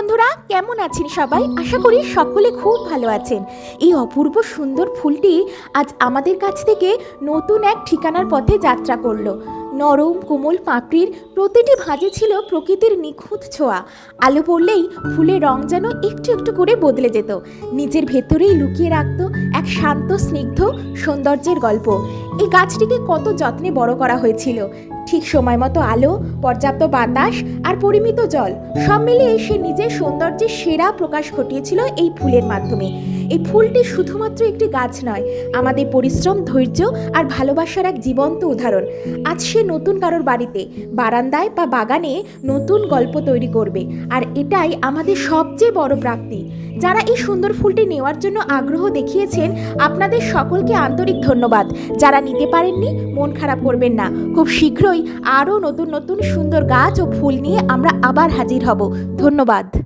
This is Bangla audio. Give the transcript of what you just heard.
বন্ধুরা, কেমন আছেন সবাই? আশা করি সকলে খুব ভালো আছেন। এই অপূর্ব সুন্দর ফুলটি আজ আমাদের কাছ থেকে নতুন এক ঠিকানার পথে যাত্রা করল। নরম, কোমল পাপড়ির প্রতিটি ভাঁজে ছিল প্রকৃতির নিখুঁত ছোঁয়া। আলো পড়লেই ফুলের রং যেন একটু একটু করে বদলে যেত। নিজের ভেতরেই লুকিয়ে রাখতো শান্ত, স্নিগ্ধ, সৌন্দর্যের গল্প। এই গাছটিকে কত যত্নে বড় করা হয়েছিল। ঠিক সময় মতো আলো, পর্যাপ্ত বাতাস আর পরিমিত জল, সব মিলিয়ে সে নিজের সৌন্দর্যের সেরা প্রকাশ ঘটিয়েছিল এই ফুলের মাধ্যমে। এই ফুলটি শুধুমাত্র একটি গাছ নয়, আমাদের পরিশ্রম, ধৈর্য আর ভালোবাসার এক জীবন্ত উদাহরণ। আজ সে নতুন কারোর বাড়িতে, বারান্দায় বা বাগানে নতুন গল্প তৈরি করবে, আর এটাই আমাদের সবচেয়ে বড় প্রাপ্তি। যারা এই সুন্দর ফুলটি নেওয়ার জন্য আগ্রহ দেখিয়েছেন, আপনাদের সকলকে আন্তরিক ধন্যবাদ। যারা নিতে পারেননি, মন খারাপ করবেন না। খুব শীঘ্রই আরও নতুন নতুন সুন্দর গাছ ও ফুল নিয়ে আমরা আবার হাজির হব। ধন্যবাদ।